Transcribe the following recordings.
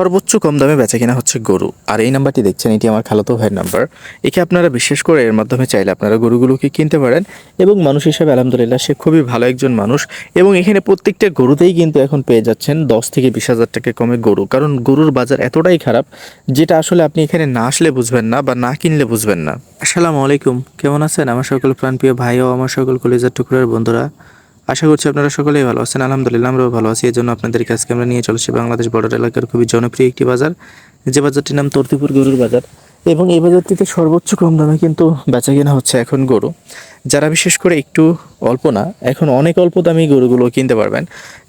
সর্বোচ্চ কম দামে বেচা কিনা হচ্ছে গরু। আর এই নাম্বারটি দেখছেন, এটি আমার খালাতো ভাইয়ের নাম্বার। একে আপনারা বিশেষ করে এর মাধ্যমে চাইলে আপনারা গরুগুলোকে কিনতে পারেন এবং মানুষ হিসেবে আলহামদুলিল্লাহ সে খুবই ভালো একজন মানুষ এবং এখানে প্রত্যেকটা গরুতেই কিন্তু এখন পেয়ে যাচ্ছেন দশ থেকে বিশ হাজার টাকা কমে গরু। কারণ গরুর বাজার এতটাই খারাপ, যেটা আসলে আপনি এখানে না আসলে বুঝবেন না বা না কিনলে বুঝবেন না। আসসালামু আলাইকুম। কেমন আছেন আমার সকল প্রাণপ্রিয় ভাই ও আমার সকল কলেজের টুকরার বন্ধুরা? আশা করছি আপনারা সকলেই ভালো আছেন। আলহামদুলিল্লাহ, আমরাও ভালো আছি। এই জন্য আপনাদের কাছে আমরা নিয়ে চলেছি বাংলাদেশ বর্ডার এলাকার খুবই জনপ্রিয় একটি বাজার। যে বাজারটির নাম তর্তিপুর গরুর বাজার। এবং এই বাজারটিতে সর্বোচ্চ কম দামে কিন্তু বেচা কেনা হচ্ছে এখন গরু। যারা বিশেষ করে একটু অল্প না, এখন অনেক অল্প দামি গরুগুলো কিনতে পারবেন।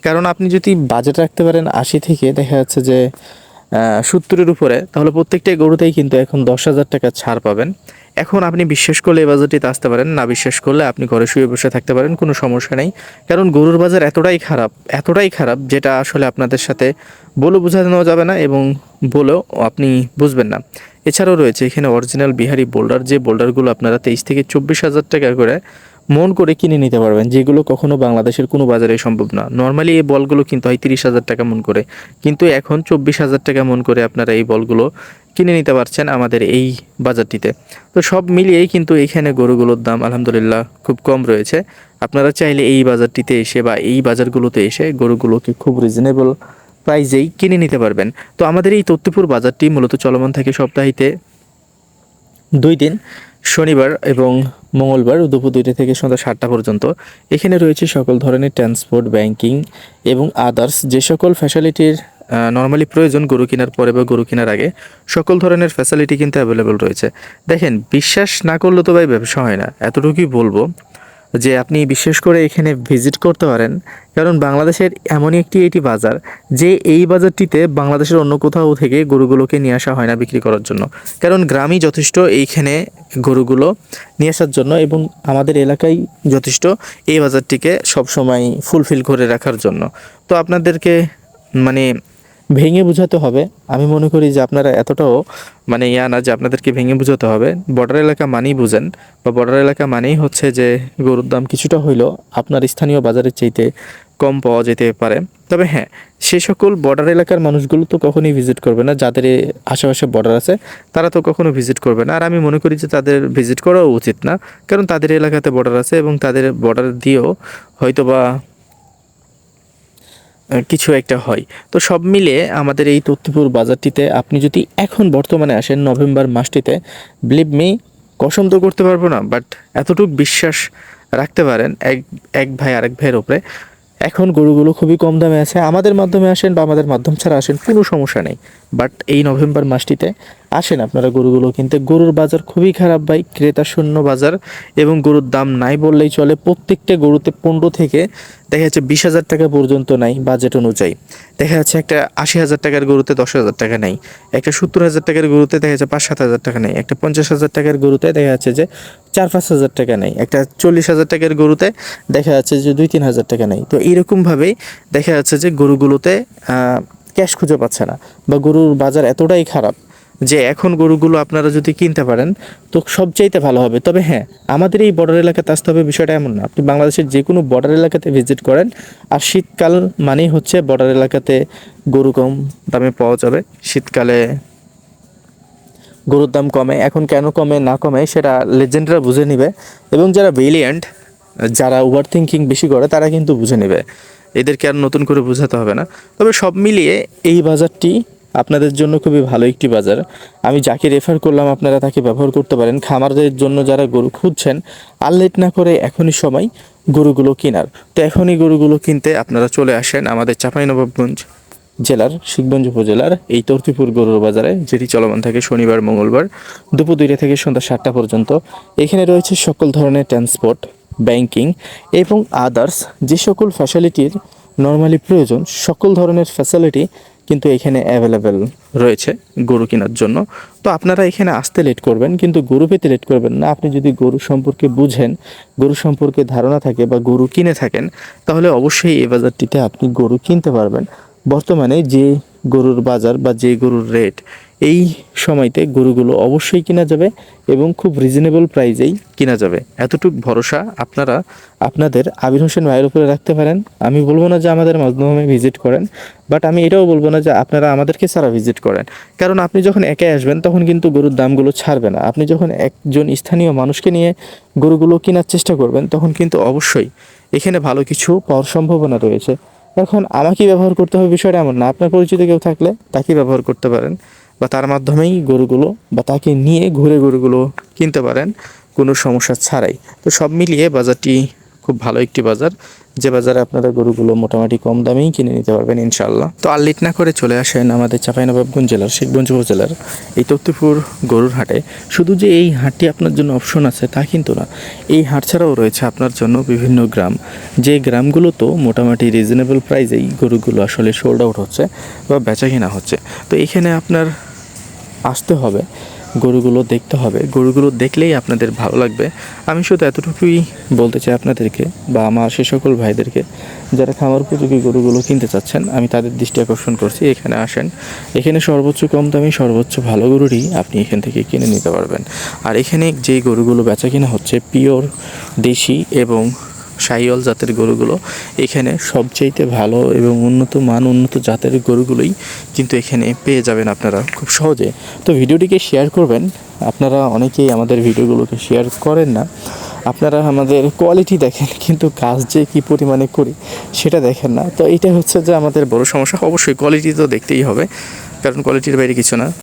কারণ আপনি যদি বাজেট রাখতে পারেন আশি থেকে, দেখা যাচ্ছে যে সত্তরের উপরে, তাহলে প্রত্যেকটা গরুতেই কিন্তু এখন দশ হাজার টাকা ছাড় পাবেন। এখন আপনি বিশ্বাস করলে এই বাজারটিতে আসতে পারেন, না বিশ্বাস করলে আপনি ঘরে শুয়ে বসে থাকতে পারেন, কোনো সমস্যা নেই। কারণ গরুর বাজার এতটাই খারাপ এতটাই খারাপ, যেটা আসলে আপনাদের সাথে বলে বোঝানো যাবে না এবং বলেও আপনি বুঝবেন না। এছাড়াও রয়েছে এখানে অরিজিনাল বিহারি বোল্ডার যে বোল্ডারগুলো আপনারা তেইশ থেকে চব্বিশ হাজার টাকা করে মন করে কিনে নিতে পারবেন, যেগুলো কখনো বাংলাদেশের কোনো বাজারে সম্ভব না। নর্মালি এই বলগুলো কিন্তু হয় তিরিশ হাজার টাকা মন করে, কিন্তু এখন চব্বিশ হাজার টাকা মন করে আপনারা এই বলগুলো কিনে নিতে পারছেন আমাদের এই বাজারটিতে। তো সব মিলিয়েই কিন্তু এখানে গরুগুলোর দাম আলহামদুলিল্লাহ খুব কম রয়েছে। আপনারা চাইলে এই বাজারটিতে এসে বা এই বাজারগুলোতে এসে গরুগুলোকে খুব রিজনেবল প্রাইজেই কিনে নিতে পারবেন। তো আমাদের এই তত্ত্বপুর বাজারটি মূলত চলমান থাকে সপ্তাহিতে দুই দিন, শনিবার এবং মঙ্গলবার দুপুর দুইটা থেকে সন্ধ্যা সাতটা পর্যন্ত। এখানে রয়েছে সকল ধরনের ট্রান্সপোর্ট ব্যাংকিং এবং আদার্স যে সকল ফ্যাসিলিটির নর্মালি প্রয়োজন গরু কেনার পরে বা গরু কেনার আগে সকল ধরনের ফ্যাসিলিটি কিন্তু অ্যাভেলেবল রয়েছে। দেখেন, বিশ্বাস না করলে তো ভাই ব্যবসা হয় না। এতটুকুই বলব যে আপনি বিশেষ করে এখানে ভিজিট করতে পারেন। কারণ বাংলাদেশের এমনই একটি এটি বাজার যে এই বাজারটিতে বাংলাদেশের অন্য কোথাও থেকে গরুগুলোকে নিয়ে আসা হয় না বিক্রি করার জন্য। কারণ গ্রামই যথেষ্ট এইখানে গরুগুলো নিয়ে আসার জন্য এবং আমাদের এলাকায় যথেষ্ট এই বাজারটিকে সবসময় ফুলফিল করে রাখার জন্য। তো আপনাদেরকে মানে ভেঙে বোঝাতে হবে। আমি মনে করি যে আপনারা এতটাও মানে ইয়া না যে আপনাদেরকে ভেঙে বোঝাতে হবে। বর্ডার এলাকা মানেই বুঝেন বা বর্ডার এলাকা মানেই হচ্ছে যে গরুর দাম কিছুটা হইলেও আপনার স্থানীয় বাজারের চাইতে কম পাওয়া যেতে পারে। তবে হ্যাঁ সে সকল বর্ডার এলাকার মানুষগুলো তো কখনোই ভিজিট করবে না। যাদের আশেপাশে বর্ডার আছে, তারা তো কখনো ভিজিট করবে না। আর আমি মনে করি যে তাদের ভিজিট করাও উচিত না। কারণ তাদের এলাকাতে বর্ডার আছে এবং তাদের বর্ডার দিয়েও হয়তোবা কিছু একটা হয়। তো সব মিলে আমাদের এই তথ্যপুর বাজারটিতে আপনি যদি এখন বর্তমানে আসেন নভেম্বর মাসটিতে বিলিভ মি কসম তো করতে পারব না বাট এতটুকু বিশ্বাস রাখতে পারেন এক এক ভাই আরেক ভাইয়ের ওপরে এখন গরুগুলো খুবই কম দামে আছে। আমাদের মাধ্যমে আসেন বা আমাদের মাধ্যম ছাড়া আসেন কোনো সমস্যা নেই। বাট এই নভেম্বর মাসটিতে আসেন আপনারা গরুগুলো কিনতে। গরুর বাজার খুবই খারাপ ভাই, ক্রেতা শূন্য বাজার এবং গরুর দাম নাই বললেই চলে। প্রত্যেকটা গরুতে পনেরো থেকে দেখা যাচ্ছে বিশ হাজার টাকা পর্যন্ত নাই বাজেট অনুযায়ী। দেখা যাচ্ছে একটা আশি হাজার টাকার গরুতে দশ হাজার টাকা নেই। একটা সত্তর হাজার টাকার গরুতে দেখা যাচ্ছে পাঁচ সাত হাজার টাকা নেই। একটা পঞ্চাশ হাজার টাকার গরুতে দেখা যাচ্ছে যে চার পাঁচ হাজার টাকা নেই। একটা চল্লিশ হাজার টাকার গরুতে দেখা যাচ্ছে যে দুই তিন হাজার টাকা নেই। তো এইরকমভাবেই দেখা যাচ্ছে যে গরুগুলোতে ক্যাশ খুঁজে পাচ্ছে না বা গরুর বাজার এতটাই খারাপ যে এখন গরুগুলো আপনারা যদি কিনতে পারেন, তো সবচাইতে ভালো হবে। তবে হ্যাঁ আমাদের এই বর্ডার এলাকাতে আসতে হবে বিষয়টা এমন না। আপনি বাংলাদেশের যে কোনো বর্ডার এলাকাতে ভিজিট করেন, আর শীতকাল মানেই হচ্ছে বর্ডার এলাকাতে গরু কম দামে পাওয়া যাবে। শীতকালে গরুর দাম কমে, এখন কেন কমে, না কমে, সেটা লেজেন্ডরা বুঝে নেবে। এবং যারা ব্রিলিয়েন্ট যারা ওভার থিঙ্কিং বেশি করে, তারা কিন্তু বুঝে নেবে। এদেরকে আর নতুন করে বোঝাতে হবে না। তবে সব মিলিয়ে এই বাজারটি আপনাদের জন্য খুবই ভালো একটি বাজার। আমি যাকে রেফার করলাম, আপনারা তাকে ব্যবহার করতে পারেন। খামারদের জন্য যারা গরু খুঁজছেন, আর লেট না করে এখনই সময় গরুগুলো কেনার। তো এখনই গরুগুলো কিনতে আপনারা চলে আসেন আমাদের চাঁপাইনবাবগঞ্জ জেলার, শিখগঞ্জ উপজেলার, এই তর্তিপুর গরুর বাজারে, যেটি চলমান থাকে শনিবার, মঙ্গলবার, দুপুর দুইটা থেকে সন্ধ্যা সাতটা পর্যন্ত। এখানে রয়েছে সকল ধরনের ট্রান্সপোর্ট ব্যাংকিং এবং আদার্স যে সকল ফ্যাসিলিটির নর্মালি প্রয়োজন, সকল ধরনের ফ্যাসিলিটি কিন্তু এখানে অ্যাভেলেবেল রয়েছে গরু কেনার জন্য। তো আপনারা এখানে আসতে লেট করবেন, কিন্তু গরু পেতে লেট করবেন না। আপনি যদি গরু সম্পর্কে বুঝেন, গরু সম্পর্কে ধারণা থাকে বা গরু কিনে থাকেন, তাহলে অবশ্যই এই বাজারটিতে আপনি গরু কিনতে পারবেন। বর্তমানে যে গরুর বাজার বা যে গরুর রেট এই সময়তে গরুগুলো অবশ্যই কেনা যাবে এবং খুব রিজনেবল প্রাইজেই কিনা যাবে। এতটুক ভরসা আপনারা আপনাদের আবির হোসেন ভাইয়ের উপরে রাখতে পারেন। আমি বলব না যে আমাদের মাধ্যমে ভিজিট করেন বাট আমি এটাও বলব না যে আপনারা আমাদেরকে ছাড়া ভিজিট করেন। কারণ আপনি যখন একাই আসবেন, তখন কিন্তু গরুর দামগুলো ছাড়বে না। আপনি যখন একজন স্থানীয় মানুষকে নিয়ে গরুগুলো কেনার চেষ্টা করবেন, তখন কিন্তু অবশ্যই এখানে ভালো কিছু পাওয়ার সম্ভাবনা রয়েছে। এখন আমাকে ব্যবহার করতে হবে বিষয়টা এমন না। আপনার পরিচিত কেউ থাকলে তাকে ব্যবহার করতে পারেন। বা তার মাধ্যমেই গরুগুলো বা তাকে নিয়ে ঘুরে গরুগুলো কিনতে পারেন, কোনো সমস্যা ছাড়াই। তো সব মিলিয়ে বাজারটি খুব ভালো একটি বাজার। যে বাজারে আপনারা গরুগুলো মোটামুটি কম দামেই কিনে নিতে পারবেন ইনশাল্লাহ তো আর লেট না করে চলে আসেন আমাদের চাঁপাইনবাবগঞ্জ জেলার শেখগঞ্জ উপজেলার এই তক্তিপুর গরুর হাটে। শুধু যে এই হাটটি আপনার জন্য অপশন আছে তা কিন্তু না, এই হাট ছাড়াও রয়েছে আপনার জন্য বিভিন্ন গ্রাম। যে গ্রামগুলোতেও মোটামুটি রিজনেবল প্রাইসেই গরুগুলো আসলে সোল্ড আউট হচ্ছে বা বেচা কিনা হচ্ছে। তো এখানে আপনার আসতে হবে, গরুগুলো দেখতে হবে। গরুগুলো দেখলেই আপনাদের ভালো লাগবে। আমি শুধু এতটুকুই বলতে চাই আপনাদেরকে বা আমার সে সকল ভাইদেরকে, যারা খামার উপযোগী গরুগুলো কিনতে চাচ্ছেন, আমি তাদের দৃষ্টি আকর্ষণ করছি। এখানে আসেন। এখানে সর্বোচ্চ কম দামি, সর্বোচ্চ ভালো গরুরই আপনি এখান থেকে কিনে নিতে পারবেন। আর এখানে যেই গরুগুলো বেচা কিনা হচ্ছে, পিওর দেশি এবং সাইওয়াল জাতের গরুগুলো এখানে সবচাইতে ভালো এবং উন্নত মান, উন্নত জাতের গরুগুলোই কিন্তু এখানে পেয়ে যাবেন আপনারা খুব সহজে। তো ভিডিওটিকে শেয়ার করবেন। আপনারা অনেকেই আমাদের ভিডিওগুলোকে শেয়ার করেন না। আপনারা আমাদের কোয়ালিটি দেখেন, কিন্তু কাজ যে কী পরিমাণে করি সেটা দেখেন না। তো এটা হচ্ছে যে আমাদের বড় সমস্যা। অবশ্যই কোয়ালিটি তো দেখতেই হবে, কারণ কোয়ালিটির বাইরে কিছু না।